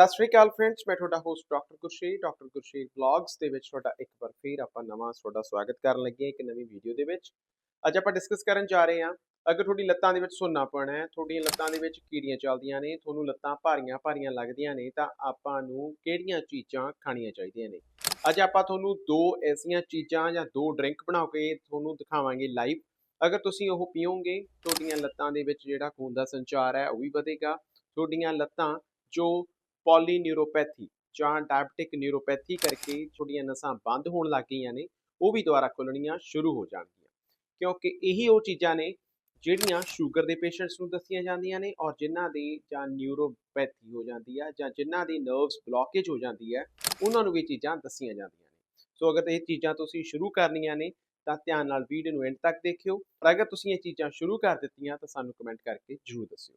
ਸਤਿ ਸ਼੍ਰੀ ਅਕਾਲ ਫਰੈਂਡਸ ਮੈਂ ਤੁਹਾਡਾ host doctor Gursher doctor Gursher vlogs ਦੇ ਵਿੱਚ ਤੁਹਾਡਾ ਇੱਕ ਵਾਰ ਫੇਰ ਆਪਾਂ ਨਵਾਂ ਤੁਹਾਡਾ ਸਵਾਗਤ ਕਰਨ ਲੱਗੇ ਹਾਂ ਇੱਕ ਨਵੀਂ ਵੀਡੀਓ ਦੇ ਵਿੱਚ। ਅੱਜ ਆਪਾਂ ਡਿਸਕਸ ਕਰਨ ਜਾ ਰਹੇ ਹਾਂ, ਅਗਰ ਤੁਹਾਡੀ ਲੱਤਾਂ ਦੇ ਵਿੱਚ ਸੁੰਨਾਪਣ ਹੈ, ਤੁਹਾਡੀਆਂ ਲੱਤਾਂ ਦੇ ਵਿੱਚ ਕੀੜੀਆਂ ਚੱਲਦੀਆਂ ਨੇ, ਤੁਹਾਨੂੰ ਲੱਤਾਂ ਭਾਰੀਆਂ ਭਾਰੀਆਂ ਲੱਗਦੀਆਂ ਨੇ, ਤਾਂ ਆਪਾਂ ਨੂੰ ਕਿਹੜੀਆਂ ਚੀਜ਼ਾਂ ਖਾਣੀਆਂ ਚਾਹੀਦੀਆਂ ਨੇ? ਅੱਜ ਆਪਾਂ ਤੁਹਾਨੂੰ ਦੋ ਐਸੀਆਂ ਚੀਜ਼ਾਂ ਜਾਂ ਦੋ ਡਰਿੰਕ ਬਣਾ ਕੇ ਤੁਹਾਨੂੰ ਦਿਖਾਵਾਂਗੇ ਲਾਈਵ ਅਗਰ ਤੁਸੀਂ ਉਹ ਪੀਓਗੇ, ਤੁਹਾਡੀਆਂ ਲੱਤਾਂ ਦੇ ਵਿੱਚ ਜਿਹੜਾ ਖੂਨ ਦਾ ਸੰਚਾਰ ਹੈ, ਉਹ ਵੀ ਵਧੇਗਾ। ਤੁਹਾਡੀਆਂ ਲੱਤਾਂ ਜੋ ਪੋਲੀਨਿਊਰੋਪੈਥੀ ਜਾਂ ਡਾਇਬਟਿਕ ਨਿਊਰੋਪੈਥੀ ਕਰਕੇ ਤੁਹਾਡੀਆਂ ਨਸਾਂ ਬੰਦ ਹੋਣ ਲੱਗ ਗਈਆਂ ਨੇ, ਉਹ ਵੀ ਦੁਬਾਰਾ ਖੁੱਲਣੀਆਂ ਸ਼ੁਰੂ ਹੋ ਜਾਣਗੀਆਂ। ਕਿਉਂਕਿ ਇਹੀ ਉਹ ਚੀਜ਼ਾਂ ਨੇ ਜਿਹੜੀਆਂ ਸ਼ੂਗਰ ਦੇ ਪੇਸ਼ੈਂਟਸ ਨੂੰ ਦੱਸੀਆਂ ਜਾਂਦੀਆਂ ਨੇ ਔਰ ਜਿਨ੍ਹਾਂ ਦੀ ਜਾਂ ਨਿਊਰੋਪੈਥੀ ਹੋ ਜਾਂਦੀ ਆ ਜਾਂ ਜਿਨ੍ਹਾਂ ਦੀ ਨਰਵਸ ਬਲੌਕੇਜ ਹੋ ਜਾਂਦੀ ਹੈ ਉਹਨਾਂ ਨੂੰ ਵੀ ਚੀਜ਼ਾਂ ਦੱਸੀਆਂ ਜਾਂਦੀਆਂ ਨੇ। ਸੋ ਅਗਰ ਇਹ ਚੀਜ਼ਾਂ ਤੁਸੀਂ ਸ਼ੁਰੂ ਕਰਨੀਆਂ ਨੇ, ਤਾਂ ਧਿਆਨ ਨਾਲ ਵੀਡੀਓ ਨੂੰ ਐਂਡ ਤੱਕ ਦੇਖਿਓ। ਪਰ ਅਗਰ ਤੁਸੀਂ ਇਹ ਚੀਜ਼ਾਂ ਸ਼ੁਰੂ ਕਰ ਦਿੱਤੀਆਂ, ਤਾਂ ਸਾਨੂੰ ਕਮੈਂਟ ਕਰਕੇ ਜਰੂਰ ਦੱਸਿਓ।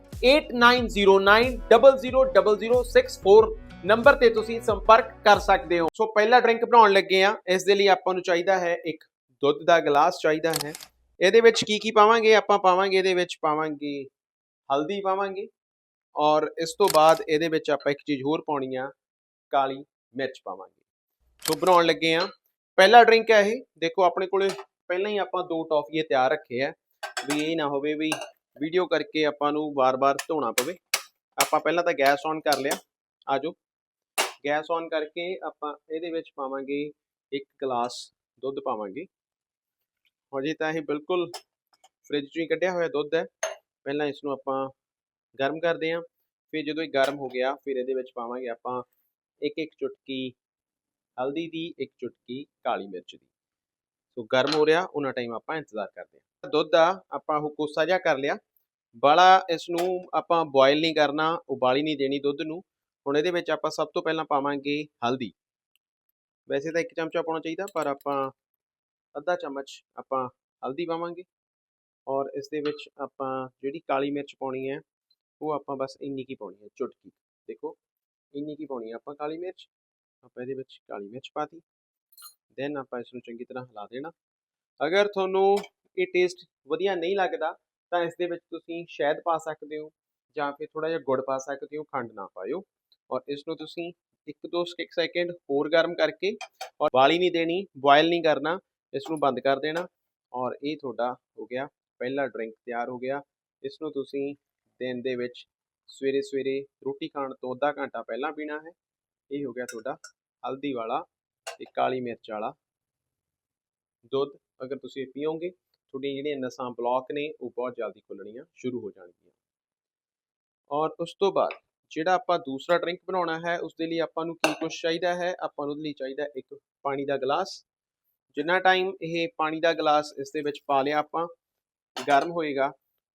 8909000064 ਨੰਬਰ ਤੇ ਤੁਸੀਂ ਸੰਪਰਕ ਕਰ ਸਕਦੇ ਹੋ। ਸੋ ਪਹਿਲਾ ਡਰਿੰਕ ਬਣਾਉਣ ਲੱਗੇ ਆ ਇਸ ਦੇ ਲਈ ਆਪਾਂ ਨੂੰ ਚਾਹੀਦਾ ਹੈ ਇੱਕ ਦੁੱਧ ਦਾ ਗਲਾਸ ਚਾਹੀਦਾ ਹੈ। ਇਹਦੇ ਵਿੱਚ ਕੀ ਕੀ ਪਾਵਾਂਗੇ? ਆਪਾਂ ਪਾਵਾਂਗੇ, ਇਹਦੇ ਵਿੱਚ ਪਾਵਾਂਗੇ ਹਲਦੀ ਪਾਵਾਂਗੇ ਔਰ ਇਸ ਤੋਂ ਬਾਅਦ ਇਹਦੇ ਵਿੱਚ ਆਪਾਂ ਇੱਕ ਚੀਜ਼ ਹੋਰ ਪਾਉਣੀ ਆ, ਕਾਲੀ ਮਿਰਚ ਪਾਵਾਂਗੇ। ਸੋ ਬਣਾਉਣ ਲੱਗੇ ਆ ਪਹਿਲਾ ਡਰਿੰਕ ਹੈ ਇਹ। ਦੇਖੋ ਆਪਣੇ ਕੋਲੇ ਪਹਿਲਾਂ ਹੀ ਆਪਾਂ ਦੋ ਟੌਫੀਏ ਤਿਆਰ ਰੱਖੇ ਆ। ਵੀ ਇਹ ਨਾ ਹੋਵੇ ਵੀ ਵੀਡੀਓ ਕਰਕੇ ਆਪਾਂ ਨੂੰ ਵਾਰ-ਵਾਰ ਧੋਣਾ ਪਵੇ। ਆਪਾਂ ਪਹਿਲਾਂ ਤਾਂ ਗੈਸ ਔਨ ਕਰ ਲਿਆ। ਆਜੋ। ਗੈਸ ਔਨ ਕਰਕੇ ਆਪਾਂ ਇਹਦੇ ਵਿੱਚ ਪਾਵਾਂਗੇ ਇੱਕ ਗਲਾਸ ਦੁੱਧ ਪਾਵਾਂਗੇ। ਹਜੇ ਤਾਂ ਇਹ ਬਿਲਕੁਲ ਫ੍ਰਿਜ ਚੋਂ ਹੀ ਕੱਢਿਆ ਹੋਇਆ ਦੁੱਧ ਹੈ। ਪਹਿਲਾਂ ਇਸ ਨੂੰ ਆਪਾਂ ਗਰਮ ਕਰਦੇ ਹਾਂ। ਫਿਰ ਜਦੋਂ ਇਹ ਗਰਮ ਹੋ ਗਿਆ, ਫਿਰ ਇਹਦੇ ਵਿੱਚ ਪਾਵਾਂਗੇ ਆਪਾਂ ਇੱਕ ਇੱਕ ਚੁਟਕੀ ਹਲਦੀ ਦੀ, ਇੱਕ ਚੁਟਕੀ ਕਾਲੀ ਮਿਰਚ ਦੀ। ਸੋ ਗਰਮ ਹੋ ਰਿਹਾ ਉਹਨਾਂ ਟਾਈਮ ਆਪਾਂ ਇੰਤਜ਼ਾਰ ਕਰਦੇ ਹਾਂ। ਦੁੱਧ ਆ ਆਪਾਂ ਉਹ ਕੋਸਾ ਜਿਹਾ ਕਰ ਲਿਆ। ਬਾਲਾ ਇਸ ਨੂੰ ਆਪਾਂ ਬੋਇਲ ਨਹੀਂ ਕਰਨਾ, ਉਬਾਲੀ ਨਹੀਂ ਦੇਣੀ ਦੁੱਧ ਨੂੰ। ਹੁਣ ਇਹਦੇ ਵਿੱਚ ਆਪਾਂ ਸਭ ਤੋਂ ਪਹਿਲਾਂ ਪਾਵਾਂਗੇ ਹਲਦੀ। ਵੈਸੇ ਤਾਂ ਇੱਕ ਚਮਚਾ ਪਾਉਣਾ ਚਾਹੀਦਾ, ਪਰ ਆਪਾਂ ਅੱਧਾ ਚਮਚ ਆਪਾਂ ਹਲਦੀ ਪਾਵਾਂਗੇ। ਔਰ ਇਸ ਦੇ ਵਿੱਚ ਆਪਾਂ ਜਿਹੜੀ ਕਾਲੀ ਮਿਰਚ ਪਾਉਣੀ ਹੈ, ਉਹ ਆਪਾਂ ਬਸ ਇੰਨੀ ਕੀ ਪਾਉਣੀ ਹੈ, ਚੁਟਕੀ। ਦੇਖੋ, ਇੰਨੀ ਕੀ ਪਾਉਣੀ ਹੈ ਆਪਾਂ ਕਾਲੀ ਮਿਰਚ। ਆਪਾਂ ਇਹਦੇ ਵਿੱਚ ਕਾਲੀ ਮਿਰਚ ਪਾਤੀ ਦੈਨ ਆਪਾਂ ਇਸ ਨੂੰ ਚੰਗੀ ਤਰ੍ਹਾਂ ਹਿਲਾ ਦੇਣਾ। ਅਗਰ ਤੁਹਾਨੂੰ ਇਹ ਟੇਸਟ ਵਧੀਆ ਨਹੀਂ ਲੱਗਦਾ ਤਾਂ ਇਸ ਦੇ ਵਿੱਚ ਤੁਸੀਂ ਸ਼ਹਿਦ ਪਾ ਸਕਦੇ ਹੋ ਜਾਂ ਫਿਰ ਥੋੜਾ ਜਿਹਾ ਗੁੜ ਪਾ ਸਕਦੇ ਹੋ, ਖੰਡ ਨਾ ਪਾਇਓ ਔਰ ਇਸ ਨੂੰ ਤੁਸੀਂ ਇੱਕ ਦੋ ਸੈਕਿੰਡ ਹੋਰ ਗਰਮ ਕਰਕੇ ਔਰ ਵਾਲੀ ਨਹੀਂ ਦੇਣੀ ਬੋਇਲ ਨਹੀਂ ਕਰਨਾ ਇਸ ਨੂੰ ਬੰਦ ਕਰ ਦੇਣਾ ਔਰ ਇਹ ਤੁਹਾਡਾ ਹੋ ਗਿਆ, ਪਹਿਲਾ ਡਰਿੰਕ ਤਿਆਰ ਹੋ ਗਿਆ। ਇਸ ਨੂੰ ਤੁਸੀਂ ਦਿਨ ਦੇ ਵਿੱਚ ਸਵੇਰੇ ਸਵੇਰੇ ਰੋਟੀ ਖਾਣ ਤੋਂ ਅੱਧਾ ਘੰਟਾ ਪਹਿਲਾਂ ਪੀਣਾ ਹੈ। ਇਹ ਹੋ ਗਿਆ ਤੁਹਾਡਾ ਹਲਦੀ ਵਾਲਾ ਤੇ ਕਾਲੀ ਮਿਰਚ ਵਾਲਾ। ਦੁੱਧ ਅਗਰ ਤੁਸੀਂ ਪੀਓਗੇ ਤੁਹਾਡੀਆਂ ਜਿਹੜੀਆਂ ਨਸਾਂ ਬਲੌਕ ਨੇ, ਉਹ ਬਹੁਤ ਜਲਦੀ ਖੁੱਲਣੀਆਂ ਸ਼ੁਰੂ ਹੋ ਜਾਣਗੀਆਂ। ਔਰ ਉਸ ਤੋਂ ਬਾਅਦ ਜਿਹੜਾ ਆਪਾਂ ਦੂਸਰਾ ਡਰਿੰਕ ਬਣਾਉਣਾ ਹੈ ਉਸ ਦੇ ਲਈ ਆਪਾਂ ਨੂੰ ਕੀ ਕੁਝ ਚਾਹੀਦਾ ਹੈ? ਆਪਾਂ ਨੂੰ ਉਹਦੇ ਲਈ ਚਾਹੀਦਾ ਇੱਕ ਪਾਣੀ ਦਾ ਗਲਾਸ। ਜਿੰਨਾ ਟਾਈਮ ਇਹ ਪਾਣੀ ਦਾ ਗਲਾਸ ਇਸ ਦੇ ਵਿੱਚ ਪਾ ਲਿਆ ਆਪਾਂ, ਗਰਮ ਹੋਏਗਾ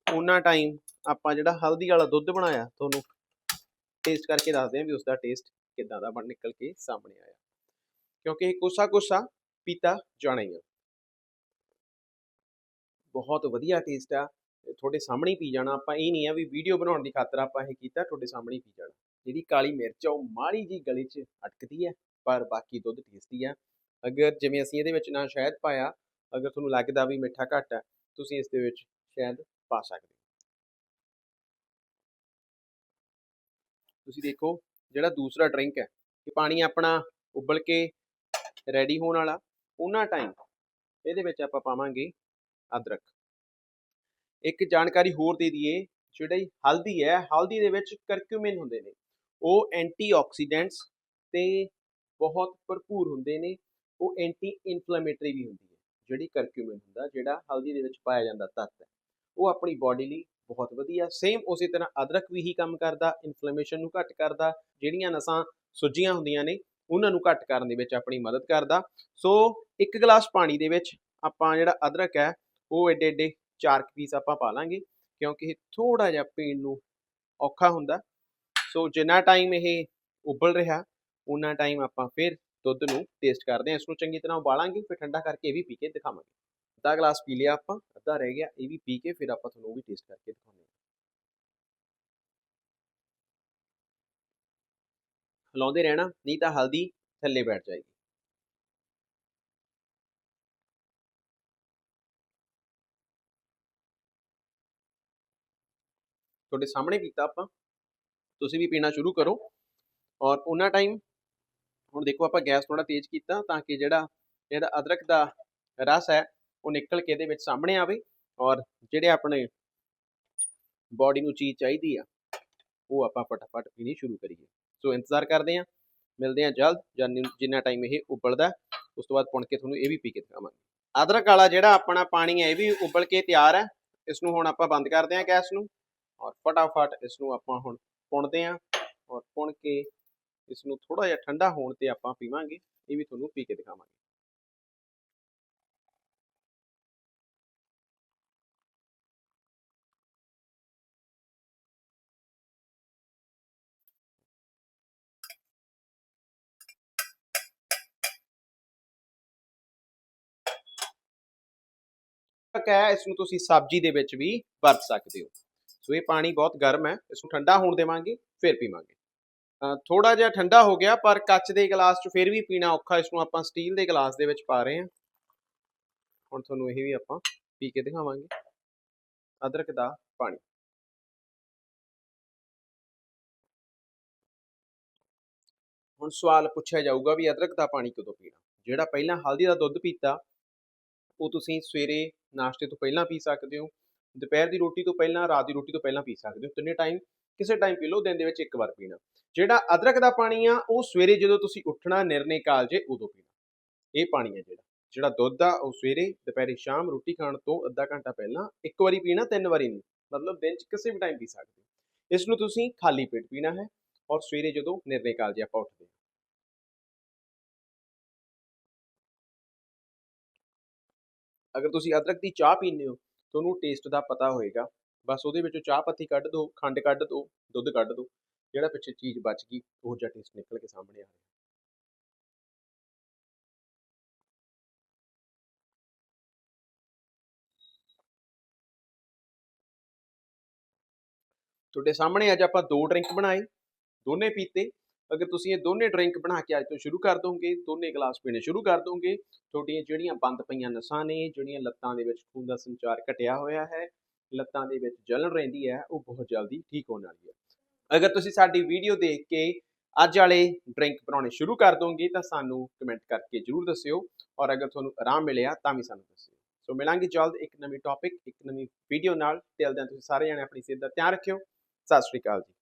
ਉਨਾ ਟਾਈਮ ਆਪਾਂ ਜਿਹੜਾ ਹਲਦੀ ਵਾਲਾ ਦੁੱਧ ਬਣਾਇਆ ਤੁਹਾਨੂੰ ਟੇਸਟ ਕਰਕੇ ਦੱਸਦੇ ਹਾਂ ਵੀ ਉਸ ਦਾ ਟੇਸਟ ਕਿੱਦਾਂ ਦਾ ਬਣ, ਨਿਕਲ ਕੇ ਸਾਹਮਣੇ ਆਇਆ। ਕਿਉਂਕਿ ਇਹ ਕੋਸਾ ਕੋਸਾ ਪੀਤਾ ਜਾਣਾ ਹੀ ਆ। ਬਹੁਤ ਵਧੀਆ ਟੇਸਟ ਆ ਤੁਹਾਡੇ ਸਾਹਮਣੇ ਪੀ ਜਾਣਾ। ਆਪਾਂ ਇਹ ਨਹੀਂ ਆ ਵੀ ਵੀਡੀਓ ਬਣਾਉਣ ਦੀ ਖਾਤਰ ਆਪਾਂ ਇਹ ਕੀਤਾ, ਤੁਹਾਡੇ ਸਾਹਮਣੇ ਪੀ ਜਾਣਾ। ਜਿਹੜੀ ਕਾਲੀ ਮਿਰਚ ਆ, ਉਹ ਮਾੜੀ ਜੀ ਗਲੇ 'ਚ ਅਟਕਦੀ ਹੈ ਪਰ ਬਾਕੀ ਦੁੱਧ ਟੇਸਟੀ ਆ। ਅਗਰ ਜਿਵੇਂ ਅਸੀਂ ਇਹਦੇ ਵਿੱਚ ਨਾ ਸ਼ਹਿਦ ਪਾਇਆ, ਅਗਰ ਤੁਹਾਨੂੰ ਲੱਗਦਾ ਵੀ ਮਿੱਠਾ ਘੱਟ ਹੈ ਤੁਸੀਂ ਇਸ ਦੇ ਵਿੱਚ ਸ਼ਹਿਦ ਪਾ ਸਕਦੇ ਤੁਸੀਂ ਦੇਖੋ, ਜਿਹੜਾ ਦੂਸਰਾ ਡਰਿੰਕ ਹੈ ਕਿ ਪਾਣੀ ਆਪਣਾ ਉਬਲ ਕੇ ਰੈਡੀ ਹੋਣ ਵਾਲਾ ਉਹਨਾਂ ਟਾਈਮ ਇਹਦੇ ਵਿੱਚ ਆਪਾਂ ਪਾਵਾਂਗੇ ਅਦਰਕ। ਇੱਕ ਜਾਣਕਾਰੀ ਹੋਰ ਦੇ ਦਈਏ, ਜਿਹੜੀ ਹਲਦੀ ਹੈ, ਹਲਦੀ ਦੇ ਵਿੱਚ ਕਰਕਿਊਮਿਨ ਹੁੰਦੇ ਨੇ। ਉਹ ਐਂਟੀਆਕਸੀਡੈਂਟਸ ਤੇ ਬਹੁਤ ਭਰਪੂਰ ਹੁੰਦੇ ਨੇ। ਉਹ ਐਂਟੀ ਇਨਫਲੇਮੇਟਰੀ ਵੀ ਹੁੰਦੀ ਹੈ, ਜਿਹੜੀ ਕਰਕਿਊਮਿਨ ਹੁੰਦਾ, ਜਿਹੜਾ ਹਲਦੀ ਦੇ ਵਿੱਚ ਪਾਇਆ ਜਾਂਦਾ ਤੱਤ ਹੈ। ਉਹ ਆਪਣੀ ਬਾਡੀ ਲਈ ਬਹੁਤ ਵਧੀਆ ਸੇਮ ਉਸੇ ਤਰ੍ਹਾਂ ਅਦਰਕ ਵੀ ਹੀ ਕੰਮ ਕਰਦਾ ਇਨਫਲੇਮੇਸ਼ਨ ਨੂੰ ਘੱਟ ਕਰਦਾ, ਜਿਹੜੀਆਂ ਨਸਾਂ ਸੁੱਜੀਆਂ ਹੁੰਦੀਆਂ ਨੇ, ਉਹਨਾਂ ਨੂੰ ਘੱਟ ਕਰਨ ਦੇ ਵਿੱਚ ਆਪਣੀ ਮਦਦ ਕਰਦਾ। ਸੋ ਇੱਕ ਗਲਾਸ ਪਾਣੀ ਦੇ ਵਿੱਚ ਆਪਾਂ ਜਿਹੜਾ ਅਦਰਕ ਹੈ ਉਹ ਏਡੇ ਏਡੇ ਚਾਰ ਪੀਸ ਆਪਾਂ ਪਾ ਲਾਂਗੇ, ਕਿਉਂਕਿ ਇਹ ਥੋੜਾ ਜਿਹਾ ਪੀਣ ਨੂੰ ਔਖਾ ਹੁੰਦਾ। ਸੋ ਜਿੰਨਾ ਟਾਈਮ ਇਹ ਉਬਲ ਰਿਹਾ ਉਹਨਾਂ ਟਾਈਮ ਆਪਾਂ ਫਿਰ ਦੁੱਧ ਨੂੰ ਟੇਸਟ ਕਰਦੇ ਹਾਂ। ਇਸ ਨੂੰ ਚੰਗੀ ਤਰ੍ਹਾਂ ਉਬਾਲਾਂਗੇ, ਫਿਰ ਠੰਡਾ ਕਰਕੇ ਇਹ ਵੀ ਪੀ ਕੇ ਦਿਖਾਵਾਂਗੇ। ਅੱਧਾ ਗਲਾਸ ਪੀ ਲਿਆ ਆਪਾਂ, ਅੱਧਾ ਰਹਿ ਗਿਆ, ਇਹ ਵੀ ਪੀ ਕੇ ਫਿਰ ਆਪਾਂ ਤੁਹਾਨੂੰ ਉਹ ਵੀ ਟੇਸਟ ਕਰਕੇ ਦਿਖਾਉਂਦੇ ਹਾਂ। ਹਿਲਾਉਂਦੇ ਰਹਿਣਾ, ਨਹੀਂ ਤਾਂ ਹਲਦੀ ਥੱਲੇ ਬੈਠ ਜਾਏਗੀ। ਤੁਹਾਡੇ ਸਾਹਮਣੇ ਕੀਤਾ ਆਪਾਂ। ਤੁਸੀਂ ਵੀ ਪੀਣਾ ਸ਼ੁਰੂ ਕਰੋ। ਔਰ ਉਹਨਾਂ ਟਾਈਮ ਹੁਣ ਦੇਖੋ ਆਪਾਂ ਗੈਸ ਥੋੜਾ ਤੇਜ਼ ਕੀਤਾ ਤਾਂ ਕਿ ਜਿਹੜਾ ਇਹਦਾ ਅਦਰਕ ਦਾ ਰਸ ਹੈ, ਉਹ ਨਿਕਲ ਕੇ ਇਹਦੇ ਵਿੱਚ ਸਾਹਮਣੇ ਆਵੇ। ਔਰ ਜਿਹੜੇ ਆਪਣੇ ਬਾਡੀ ਨੂੰ ਚੀਜ਼ ਚਾਹੀਦੀ ਆ, ਉਹ ਆਪਾਂ ਫਟਾਫਟ ਪੀਣੀ ਸ਼ੁਰੂ ਕਰੀਏ। ਸੋ ਇੰਤਜ਼ਾਰ ਕਰਦੇ ਹਾਂ। ਮਿਲਦੇ ਹਾਂ ਜਲਦ, ਜਾਂ ਜਿੰਨਾ ਟਾਈਮ ਇਹ ਉਬਲਦਾ, ਉਸ ਤੋਂ ਬਾਅਦ ਪੁਣ ਕੇ ਤੁਹਾਨੂੰ ਇਹ ਵੀ ਪੀ ਕੇ ਦਿਖਾਵਾਂਗੇ। ਅਦਰਕ ਵਾਲਾ ਜਿਹੜਾ ਆਪਣਾ ਪਾਣੀ ਹੈ, ਇਹ ਵੀ ਉਬਲ ਕੇ ਤਿਆਰ ਹੈ। ਇਸ ਨੂੰ ਹੁਣ ਆਪਾਂ ਬੰਦ ਕਰਦੇ ਹਾਂ ਗੈਸ ਨੂੰ। ਔਰ ਫਟਾਫਟ ਇਸ ਨੂੰ ਆਪਾਂ ਹੁਣ ਪੁਣਦੇ ਹਾਂ ਔਰ ਪੁਣ ਕੇ ਇਸ ਨੂੰ ਥੋੜਾ ਜਿਹਾ ਠੰਡਾ ਹੋਣ ਤੇ ਆਪਾਂ ਪੀਵਾਂਗੇ, ਇਹ ਵੀ ਤੁਹਾਨੂੰ ਪੀ ਕੇ ਦਿਖਾਵਾਂਗੇ। ਤੱਕ ਹੈ ਇਸ ਨੂੰ ਤੁਸੀਂ ਸਬਜ਼ੀ ਦੇ ਵਿੱਚ ਵੀ ਵਰਤ ਸਕਦੇ ਹੋ। ਸੋ ਇਹ ਪਾਣੀ ਬਹੁਤ ਗਰਮ ਹੈ ਇਸ ਨੂੰ ਠੰਡਾ ਹੋਣ ਦੇਵਾਂਗੇ ਫਿਰ ਪੀਵਾਂਗੇ ਥੋੜਾ ਜਿਹਾ ਠੰਡਾ ਹੋ ਗਿਆ ਪਰ ਕੱਚ ਦੇ ਗਲਾਸ 'ਚ ਫਿਰ ਵੀ ਪੀਣਾ ਔਖਾ ਇਸ ਨੂੰ ਆਪਾਂ ਸਟੀਲ ਦੇ ਗਲਾਸ ਦੇ ਵਿੱਚ ਪਾ ਰਹੇ ਹਾਂ ਹੁਣ ਤੁਹਾਨੂੰ ਇਹ ਵੀ ਆਪਾਂ ਪੀ ਕੇ ਦਿਖਾਵਾਂਗੇ ਅਦਰਕ ਦਾ ਪਾਣੀ ਹੁਣ ਸਵਾਲ ਪੁੱਛਿਆ ਜਾਊਗਾ ਵੀ ਅਦਰਕ ਦਾ ਪਾਣੀ ਕਦੋਂ ਪੀਣਾ ਜਿਹੜਾ ਪਹਿਲਾਂ ਹਲਦੀ ਦਾ ਦੁੱਧ ਪੀਤਾ ਉਹ ਤੁਸੀਂ ਸਵੇਰੇ ਨਾਸ਼ਤੇ ਤੋਂ ਪਹਿਲਾਂ ਪੀ ਸਕਦੇ ਹੋ ਦੁਪਹਿਰ ਦੀ ਰੋਟੀ ਤੋਂ ਪਹਿਲਾਂ, ਰਾਤ ਦੀ ਰੋਟੀ ਤੋਂ ਪਹਿਲਾਂ ਪੀ ਸਕਦੇ ਹੋ। ਤਿੰਨੇ ਟਾਈਮ ਕਿਸੇ ਟਾਈਮ ਪੀ ਲਓ, ਦਿਨ ਦੇ ਵਿੱਚ ਇੱਕ ਵਾਰ ਪੀਣਾ। ਜਿਹੜਾ ਅਦਰਕ ਦਾ ਪਾਣੀ ਆ, ਉਹ ਸਵੇਰੇ ਜਦੋਂ ਤੁਸੀਂ ਉੱਠਣਾ, ਨਿਰਣੇ ਕਾਲਜੇ ਉਦੋਂ ਪੀਣਾ। ਇਹ ਪਾਣੀ ਆ ਜਿਹੜਾ। ਜਿਹੜਾ ਦੁੱਧ ਆ, ਉਹ ਸਵੇਰੇ, ਦੁਪਹਿਰੇ, ਸ਼ਾਮ ਰੋਟੀ ਖਾਣ ਤੋਂ ਅੱਧਾ ਘੰਟਾ ਪਹਿਲਾਂ ਇੱਕ ਵਾਰੀ ਪੀਣਾ, ਤਿੰਨ ਵਾਰੀ ਨਹੀਂ। ਮਤਲਬ ਦਿਨ 'ਚ ਕਿਸੇ ਵੀ ਟਾਈਮ ਪੀ ਸਕਦੇ ਹੋ। ਇਸ ਨੂੰ ਤੁਸੀਂ ਖਾਲੀ ਪੇਟ ਪੀਣਾ ਹੈ ਔਰ ਸਵੇਰੇ ਜਦੋਂ ਨਿਰਣੇ ਕਾਲਜੇ ਆਪਾਂ ਉੱਠਦੇ ਹਾਂ। ਅਗਰ ਤੁਸੀਂ ਅਦਰਕ ਦੀ ਚਾਹ ਪੀਂਦੇ ਹੋ ਤੁਹਾਨੂੰ ਟੇਸਟ ਦਾ ਪਤਾ ਹੋਏਗਾ। ਬਸ ਉਹਦੇ ਵਿੱਚੋਂ ਚਾਹ ਪੱਤੀ ਕੱਢ ਦਿਓ ਖੰਡ ਕੱਢ ਦਿਓ ਦੁੱਧ ਕੱਢ ਦਿਓ ਜਿਹੜਾ ਪਿੱਛੇ ਚੀਜ਼ ਬਚ ਗਈ, ਉਹ ਜਿਹਾ ਟੇਸਟ ਨਿਕਲ ਕੇ ਸਾਹਮਣੇ ਆ ਰਿਹਾ। ਤੁਹਾਡੇ ਸਾਹਮਣੇ ਅੱਜ ਆਪਾਂ ਦੋ ਡਰਿੰਕ ਬਣਾਏ, ਦੋਨੇ ਪੀਤੇ। ਅਗਰ ਤੁਸੀਂ ਇਹ ਦੋਨੇ ਡਰਿੰਕ ਬਣਾ ਕੇ ਅੱਜ ਤੋਂ ਸ਼ੁਰੂ ਕਰ ਦੋਗੇ, ਦੋਨੇ ਗਲਾਸ ਪੀਣੇ ਸ਼ੁਰੂ ਕਰ ਦੋਗੇ, ਤੁਹਾਡੀਆਂ ਜਿਹੜੀਆਂ ਬੰਦ ਪਈਆਂ ਨਸਾਂ ਨੇ, ਜਿਹੜੀਆਂ ਲੱਤਾਂ ਦੇ ਵਿੱਚ ਖੂਨ ਦਾ ਸੰਚਾਰ ਘਟਿਆ ਹੋਇਆ ਹੈ, ਲੱਤਾਂ ਦੇ ਵਿੱਚ ਜਲਣ ਰਹਿੰਦੀ ਹੈ, ਉਹ ਬਹੁਤ ਜਲਦੀ ਠੀਕ ਹੋਣ ਵਾਲੀ ਹੈ। ਅਗਰ ਤੁਸੀਂ ਸਾਡੀ ਵੀਡੀਓ ਦੇਖ ਕੇ ਅੱਜ ਵਾਲੇ ਡਰਿੰਕ ਬਣਾਉਣੇ ਸ਼ੁਰੂ ਕਰ ਦੋਗੇ, ਤਾਂ ਸਾਨੂੰ ਕਮੈਂਟ ਕਰਕੇ ਜਰੂਰ ਦੱਸਿਓ ਔਰ ਅਗਰ ਤੁਹਾਨੂੰ ਆਰਾਮ ਮਿਲਿਆ, ਤਾਂ ਵੀ ਸਾਨੂੰ ਦੱਸਿਓ। ਸੋ ਮਿਲਾਂਗੇ ਜਲਦ ਇੱਕ ਨਵੀਂ ਟੌਪਿਕ ਇੱਕ ਨਵੀਂ ਵੀਡੀਓ ਨਾਲ। ਟਿਲ ਦਿਨ ਤੁਸੀਂ ਸਾਰੇ ਜਣੇ ਆਪਣੀ ਸਿਹਤ ਦਾ ਧਿਆਨ ਰੱਖਿਓ। ਸਤਿ ਸ਼੍ਰੀ ਅਕਾਲ ਜੀ।